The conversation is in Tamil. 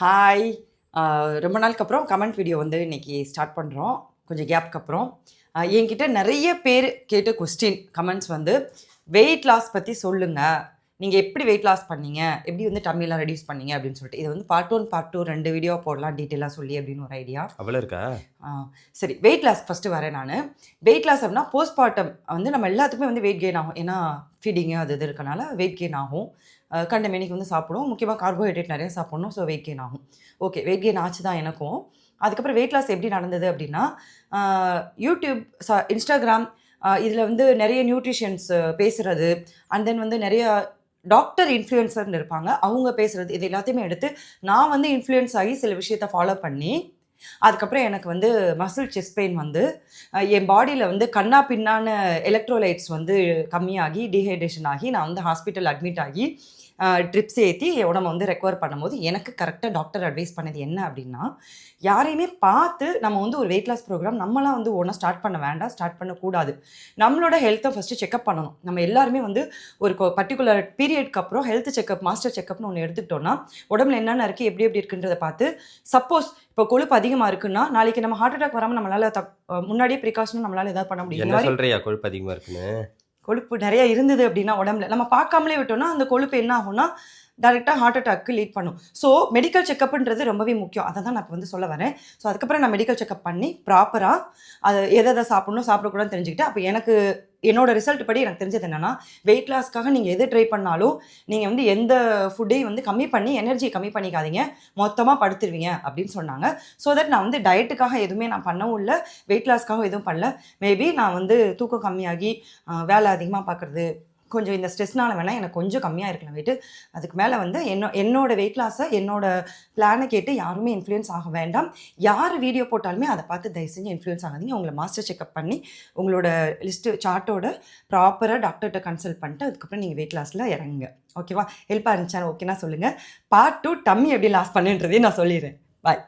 ஹாய் ரொம்ப நாளுக்கு அப்புறம் கமெண்ட் வீடியோ வந்து இன்னைக்கு ஸ்டார்ட் பண்ணுறோம் கொஞ்சம் கேப்க்கு அப்புறம். என்கிட்ட நிறைய பேர் கேட்ட கொஸ்டின் கமெண்ட்ஸ் வந்து வெயிட் லாஸ் பற்றி சொல்லுங்கள் நீங்கள் எப்படி வெயிட் லாஸ் பண்ணீங்க? எப்படி வந்து டம்மிலாம் ரெடியூஸ் பண்ணீங்க? அப்படின்னு சொல்லிட்டு. இது வந்து பார்ட் ஒன் பார்ட் டூ ரெண்டு வீடியோ போடலாம் டீட்டெயிலாக சொல்லி அப்படின்னு ஒரு ஐடியா அவ்வளோ இருக்கா? சரி. வெயிட் லாஸ் ஃபஸ்ட்டு வரேன் நான். வெயிட் லாஸ் அப்படின்னா போஸ்ட்மார்ட்டம் வந்து நம்ம எல்லாத்துக்குமே வந்து வெயிட் கெயின் ஆகும். ஏன்னா ஃபீடிங்கு அது இது இருக்கனால வெயிட் கெயின் ஆகும். கண்ட மேனிக்கு வந்து சாப்பிடுவோம். முக்கியமாக கார்போஹைட்ரேட் நிறைய சாப்பிடணும். ஸோ வெயிட் கெயின் ஆகும். ஓகே வெயிட் கெயின் ஆச்சு தான் எனக்கும். அதுக்கப்புறம் வெயிட் லாஸ் எப்படி நடந்தது அப்படின்னா யூடியூப் ச இன்ஸ்டாகிராம் இதில் வந்து நிறைய நியூட்ரிஷன்ஸ் பேசுகிறது அண்ட் தென் வந்து நிறைய டாக்டர் இன்ஃப்ளூயன்சர்னு இருப்பாங்க. அவங்க பேசுகிறது இது எல்லாத்தையுமே எடுத்து நான் வந்து இன்ஃப்ளூயன்ஸ் ஆகி சில விஷயத்த ஃபாலோ பண்ணி அதுக்கப்புறம் எனக்கு வந்து மசில் செஸ்ட் பெயின் வந்து என் பாடியில் வந்து கண்ணா பின்னான எலக்ட்ரோலைட்ஸ் வந்து கம்மியாகி டீஹைட்ரேஷன் ஆகி நான் வந்து ஹாஸ்பிட்டல் அட்மிட் ஆகி ட்ரிப்ஸ் ஏற்றி உடம்ப வந்து ரெக்கவர் பண்ணும்போது எனக்கு கரெக்டாக டாக்டர் அட்வைஸ் பண்ணது என்ன அப்படின்னா யாரையுமே பார்த்து நம்ம வந்து ஒரு வெயிட் லாஸ் ப்ரோக்ராம் நம்மளாம் வந்து ஒன்றா ஸ்டார்ட் பண்ண வேண்டாம் ஸ்டார்ட் பண்ணக்கூடாது நம்மளோட ஹெல்த்தை ஃபஸ்ட்டு செக்அப் பண்ணணும். நம்ம எல்லாருமே வந்து ஒரு பர்டிகுலர் பீரியட்க்கு அப்புறம் ஹெல்த் செக்அப் மாஸ்டர் செக்அப்னு ஒன்று எடுத்துக்கிட்டோம்னா உடம்புல என்னென்ன இருக்குது எப்படி எப்படி இருக்குன்றதை பார்த்து சப்போஸ் இப்போ கொழுப்பு அதிகமாக இருக்குன்னா நாளைக்கு நம்ம ஹார்ட் அட்டாக் வராமல் நம்மளால தப் முன்னாடியே ப்ரிகாஷனும் நம்மளால ஏதாவது பண்ண முடியும்? என்ன சொல்றியா கொழுப்பு அதிகமாக இருக்குன்னு? கொழுப்பு நிறைய இருந்தது அப்படின்னா உடம்புல. நம்ம பார்க்காமலே விட்டோம்னா அந்த கொழுப்பு என்ன ஆகும்னா டேரெக்டாக ஹார்ட் அட்டாக்கு லீட் பண்ணும். ஸோ மெடிக்கல் செக்கப்ன்றது ரொம்பவே முக்கியம். அதை தான் நான் இப்போ வந்து சொல்ல வரேன். ஸோ அதுக்கப்புறம் நான் மெடிக்கல் செக்கப் பண்ணி ப்ராப்பராக அதை எதை எதை சாப்பிடணும் சாப்பிடக்கூடாதுன்னு தெரிஞ்சுக்கிட்டு அப்போ எனக்கு என்னோட ரிசல்ட் படி எனக்கு தெரிஞ்சது என்னன்னா வெயிட் லாஸ்க்காக நீங்கள் எது ட்ரை பண்ணாலும் நீங்கள் வந்து எந்த ஃபுட்டையும் வந்து கம்மி பண்ணி எனர்ஜியை கம்மி பண்ணிக்காதீங்க. மொத்தமாக படுத்துருவீங்க அப்படின்னு சொன்னாங்க. ஸோ தட் நான் வந்து டயட்டுக்காக எதுவுமே நான் பண்ணவும் இல்லை வெயிட் லாஸ்க்காக எதுவும் பண்ணல. மேபி நான் வந்து தூக்கம் கம்மியாகி வேலை அதிகமாக பார்க்குறது கொஞ்சம் இந்த ஸ்ட்ரெஸ்னால வேணால் எனக்கு கொஞ்சம் கம்மியாக இருக்கலாம். வெயிட்டு அதுக்கு மேலே வந்து என்னோ என்னோட வெயிட் லாஸை என்னோட பிளானை கேட்டு யாருமே இன்ஃப்ளூயன்ஸ் ஆக வேண்டாம். யார் வீடியோ போட்டாலுமே அதை பார்த்து தயவு செஞ்சு இன்ஃப்ளூயன்ஸ் ஆகாதீங்க. உங்களை மாஸ்டர் செக்அப் பண்ணி உங்களோட லிஸ்ட்டு சார்ட்டோட ப்ராப்பராக டாக்டர்கிட்ட கன்சல்ட் பண்ணிட்டு அதுக்கப்புறம் நீங்கள் வெயிட் லாஸில் இறங்குங்க. ஓகேவா ஹெல்ப்பாக இருந்துச்சா ஓகேனா சொல்லுங்கள் பார்ட் டூ டம்மி எப்படி லாஸ் பண்ணுன்றதையும் நான் சொல்லிடுறேன். பாய்